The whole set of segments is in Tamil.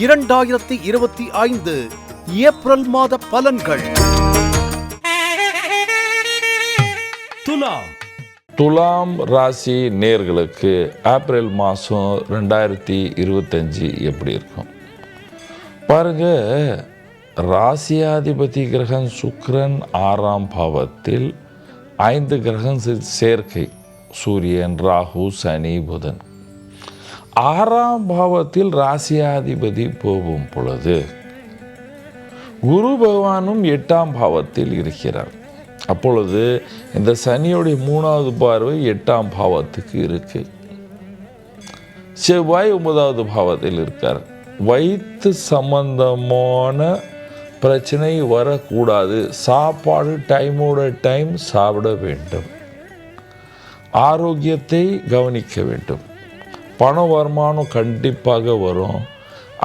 இரண்டாயிரத்தி இருபத்தி ஐந்து ஏப்ரல் மாத பலன்கள். துலாம். துலாம் ராசி நேர்களுக்கு ஏப்ரல் மாதம் ரெண்டாயிரத்தி இருபத்தஞ்சி எப்படி இருக்கும்? பாருங்க ராசியாதிபதி கிரகம் சுக்கிரன் ஆறாம் பாவத்தில் ஐந்து கிரகம் சேர்க்கை. சூரியன் ராகு சனி புதன். ஆறாம் பாவத்தில் ராசியாதிபதி போகும் பொழுது குரு பகவானும் எட்டாம் பாவத்தில் இருக்கிறார். அப்பொழுது இந்த சனியுடைய மூணாவது பார்வை எட்டாம் பாவத்துக்கு இருக்கு. செவ்வாய் ஒன்பதாவது பாவத்தில் இருக்கார். வயிற்று சம்பந்தமான பிரச்சனை வரக்கூடாது. சாப்பாடு டைமோட டைம் சாப்பிட வேண்டும். ஆரோக்கியத்தை கவனிக்க வேண்டும். பண வருமானம் கண்டிப்பாக வரும்.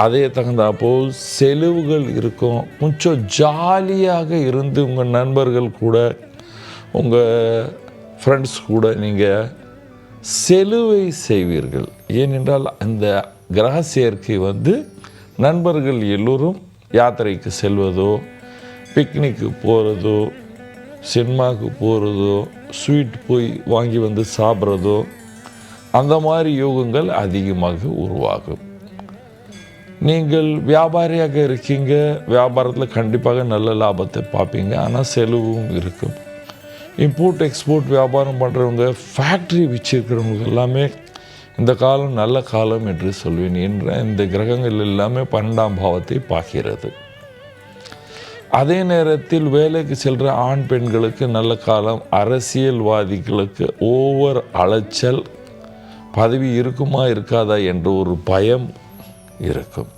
அதே தகுந்தாப்போ செலவுகள் இருக்கும். கொஞ்சம் ஜாலியாக இருந்து உங்கள் நண்பர்கள் கூட உங்கள் ஃப்ரெண்ட்ஸ் கூட நீங்கள் செலுவை செய்வீர்கள். ஏனென்றால் அந்த கிரக சேர்க்கை வந்து நண்பர்கள் எல்லோரும் யாத்திரைக்கு செல்வதோ பிக்னிக்கு போகிறதோ சினிமாவுக்கு போகிறதோ ஸ்வீட் போய் வாங்கி வந்து சாப்பிட்றதோ அந்த மாதிரி யோகங்கள் அதிகமாக உருவாகும். நீங்கள் வியாபாரியாக இருக்கீங்க வியாபாரத்தில் கண்டிப்பாக நல்ல லாபத்தை பார்ப்பீங்க ஆனால் செலவும் இருக்கும். இம்போர்ட் எக்ஸ்போர்ட் வியாபாரம் பண்ணுறவங்க ஃபேக்ட்ரி வச்சுருக்கிறவங்க எல்லாமே இந்த காலம் நல்ல காலம் என்று சொல்வேன். என்ற இந்த கிரகங்கள் எல்லாமே பன்னெண்டாம் பாவத்தை பார்க்கிறது. அதே நேரத்தில் வேலைக்கு செல்கிற ஆண் பெண்களுக்கு நல்ல காலம் அரசியல்வாதிகளுக்கு ஓவர் அலைச்சல் பதவி இருக்குமா இருக்காதா என்ற ஒரு பயம் இருக்கும்.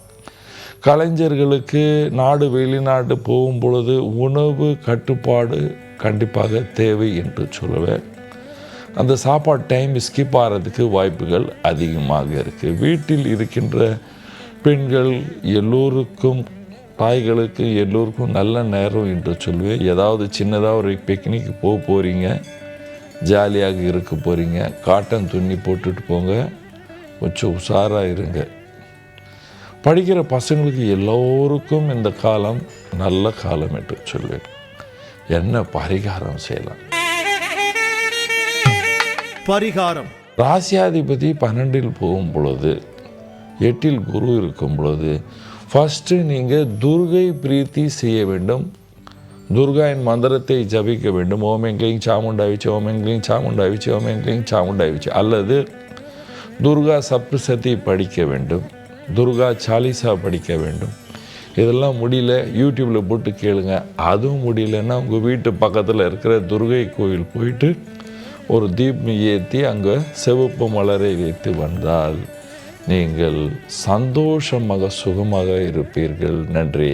கலைஞர்களுக்கு நாடு வெளிநாடு போகும் பொழுது உணவு கட்டுப்பாடு கண்டிப்பாக தேவை என்று சொல்லுவேன். அந்த சாப்பாடு டைம் ஸ்கிப் ஆகிறதுக்கு வாய்ப்புகள் அதிகமாக இருக்குது வீட்டில் இருக்கின்ற பெண்கள் எல்லோருக்கும் தாய்களுக்கு எல்லோருக்கும் நல்ல நேரம் என்று சொல்லுவேன். ஏதாவது சின்னதாக ஒரு பிக்னிக் போக போகிறீங்க ஜாலியாக இருக்க போகிறீங்க காட்டன் துணி போட்டுட்டு போங்க. கொஞ்சம் உஷாராக இருங்க. படிக்கிற பசங்களுக்கு எல்லோருக்கும் இந்த காலம் நல்ல காலம் என்று சொல்வேன் என்ன பரிகாரம் செய்யலாம்? பரிகாரம். ராசியாதிபதி பன்னெண்டில் போகும் பொழுது எட்டில் குரு இருக்கும் பொழுது ஃபஸ்ட்டு நீங்கள் துர்கை பிரீத்தி செய்ய வேண்டும். துர்காயின் மந்திரத்தை ஜபிக்க வேண்டும் ஓமெங்கிலிங் சாமுண்டாவிச்சு ஓமெங்கிலிங் சாமுண்டாவிச்சு ஓமெங்கிலிங் சாமுண்டாவிச்சு அல்லது துர்கா சப்தசதி படிக்க வேண்டும் துர்கா சாலிசா படிக்க வேண்டும் இதெல்லாம் முடியல யூடியூப்பில் போட்டு கேளுங்க அதுவும் முடியலன்னா உங்கள் வீட்டு பக்கத்தில் இருக்கிற துர்கை கோயில் போயிட்டு ஒரு தீபம் ஏற்றி அங்கே சிவப்பு மலரை வைத்து வந்தால் நீங்கள் சந்தோஷமாக சுகமாக இருப்பீர்கள் நன்றி